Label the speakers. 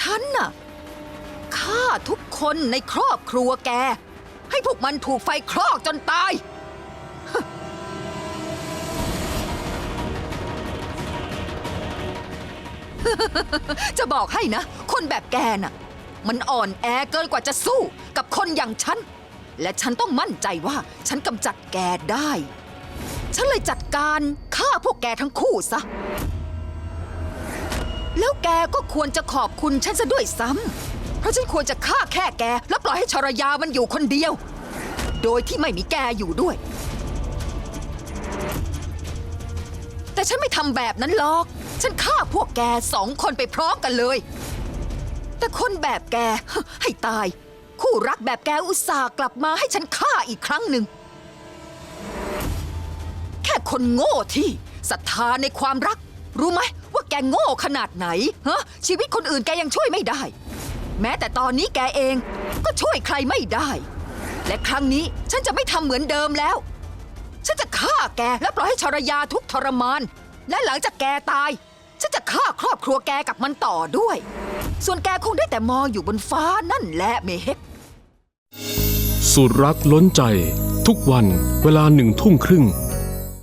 Speaker 1: ฉันน่ะฆ่าทุกคนในครอบครัวแก ให้พวกมันถูกไฟคลอกจนตาย จะบอกให้นะ คนแบบแกน่ะ มันอ่อนแอเกินกว่าจะสู้กับคนอย่างฉัน และฉันต้องมั่นใจว่าฉันกำจัดแกได้ ฉันเลยจัดการฆ่าพวกแกทั้งคู่ซะ แล้วแกก็ควรจะขอบคุณฉันซะด้วยซ้ำ เพราะฉันควรจะฆ่าแค่แก แล้วปล่อยให้ชรยามันอยู่คนเดียว โดยที่ไม่มีแกอยู่ด้วย แต่ฉันไม่ทำแบบนั้นหรอก ฉันฆ่าพวกแกสองคนไปพร้อมกันเลย แต่คนแบบแกให้ตาย คู่รักแบบแกอุตส่าห์กลับมาให้ฉันฆ่าอีกครั้งหนึ่ง แค่คนโง่ที่ศรัทธาในความรัก รู้ไหม ว่าแกโง่ขนาดไหนฮะชีวิตคนอื่นแกยังช่วยไม่ได้ แม้แต่ตอนนี้แกเองก็ช่วยใครไม่ได้ และครั้งนี้ฉันจะไม่ทำเหมือนเดิมแล้ว ฉันจะฆ่าแกและปล่อยให้ชรยาทุกทรมาน และหลังจากแกตาย ฉันจะฆ่าครอบครัวแกกับมันต่อด้วย ส่วนแกคงได้แต่มองอยู่บนฟ้านั่นแหละเมเฮก
Speaker 2: สุดรักล้นใจ ทุกวันเวลาหนึ่งทุ่มครึ่ง